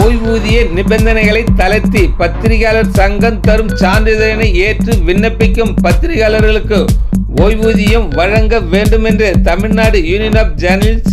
ஓய்வூதிய நிபந்தனைகளை தளர்த்தி பத்திரிகையாளர் சங்கம் தரும் சான்றிதழினை ஏற்று விண்ணப்பிக்கும் பத்திரிகையாளர்களுக்கு ஓய்வூதியம் வழங்க வேண்டுமென்று தமிழ்நாடு யூனியன் ஆஃப் ஜேர்னலிஸ்ட்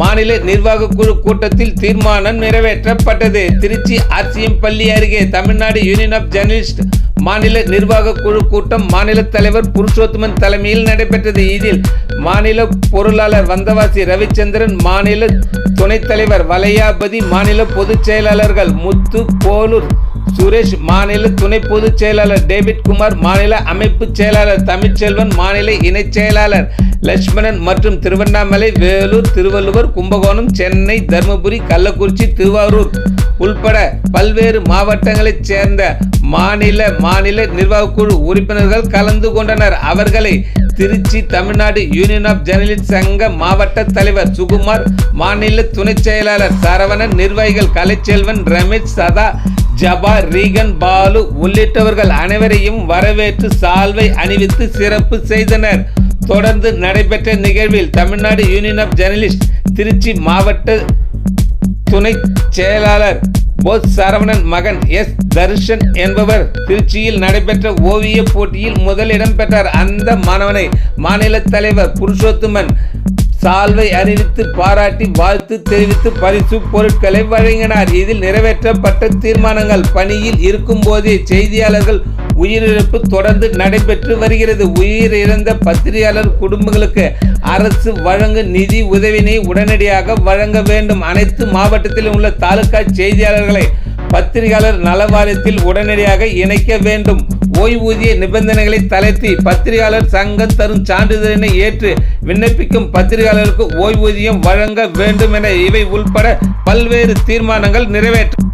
மாநில நிர்வாக குழு கூட்டத்தில் தீர்மானம் நிறைவேற்றப்பட்டது. திருச்சி ஆர்சிஎம் பள்ளி அருகே தமிழ்நாடு யூனியன் ஆஃப் ஜேர்னலிஸ்ட் மாநில நிர்வாக குழு கூட்டம் மாநில தலைவர் புருஷோத்தமன் தலைமையில் நடைபெற்றது. இதில் மாநில பொருளாளர் வந்தவாசி ரவிச்சந்திரன் மாநில துணைத் தலைவர் வலையாபதி மாநில பொதுச் செயலாளர்கள் முத்து போலூர் சுரேஷ் மாநில துணை பொதுச் செயலாளர் டேவிட் குமார் மாநில அமைப்பு செயலாளர் தமிழ்ச்செல்வன் மாநில இணைச் செயலாளர் லட்சுமணன் மற்றும் திருவண்ணாமலை வேலூர் திருவள்ளுவர் கும்பகோணம் சென்னை தருமபுரி கள்ளக்குறிச்சி திருவாரூர் உள்பட பல்வேறு மாவட்டங்களைச் சேர்ந்த மாநில மாநில நிர்வாகக்குழு உறுப்பினர்கள் கலந்து கொண்டனர். அவர்களை Trichy Tamil Nadu union of journalist சங்க மாவட்ட தலைவர் சுகுமார் மாநில துணைச் செயலாளர் சரவணன் நிர்வாகிகள் கலைச்செல்வன் ரமேஷ் சதா ஜபா ரீகன் பாலு உள்ளிட்டவர்கள் அனைவரையும் வரவேற்று சால்வை அணிவித்து சிறப்பு செய்தனர். தொடர்ந்து நடைபெற்ற நிகழ்வில் Tamil Nadu union of journalist Trichy மாவட்ட துணை செயலாளர் போஸ் சரவணன் மகன் எஸ் தர்ஷன் என்பவர் திருச்சியில் நடைபெற்ற ஓவிய போட்டியில் முதலிடம் பெற்றார். அந்த மாணவனை மாநில தலைவர் புருஷோத்தமன் சால்வை அறிவித்து பாராட்டி வாழ்த்து தெரிவித்து பரிசு பொருட்களை வழங்கினார். இதில் நிறைவேற்றப்பட்ட தீர்மானங்கள் பணியில் இருக்கும்போதே செய்தியாளர்கள் உயிரிழப்பு தொடர்ந்து நடைபெற்று வருகிறது. உயிரிழந்த பத்திரிகையாளர் குடும்பங்களுக்கு அரசு வழங்கும் நிதி உதவினை உடனடியாக வழங்க வேண்டும். அனைத்து மாவட்டத்திலும் உள்ள தாலுகா செய்தியாளர்களை பத்திரிகையாளர் நலவாரியத்தில் உடனடியாக இணைக்க வேண்டும். ஓய்வூதிய நிபந்தனைகளை தளர்த்தி பத்திரிகையாளர் சங்கம் தரும் சான்றிதழினை ஏற்று விண்ணப்பிக்கும் பத்திரிகையாளருக்கு ஓய்வூதியம் வழங்க வேண்டும் என இவை உள்பட பல்வேறு தீர்மானங்கள் நிறைவேற்ற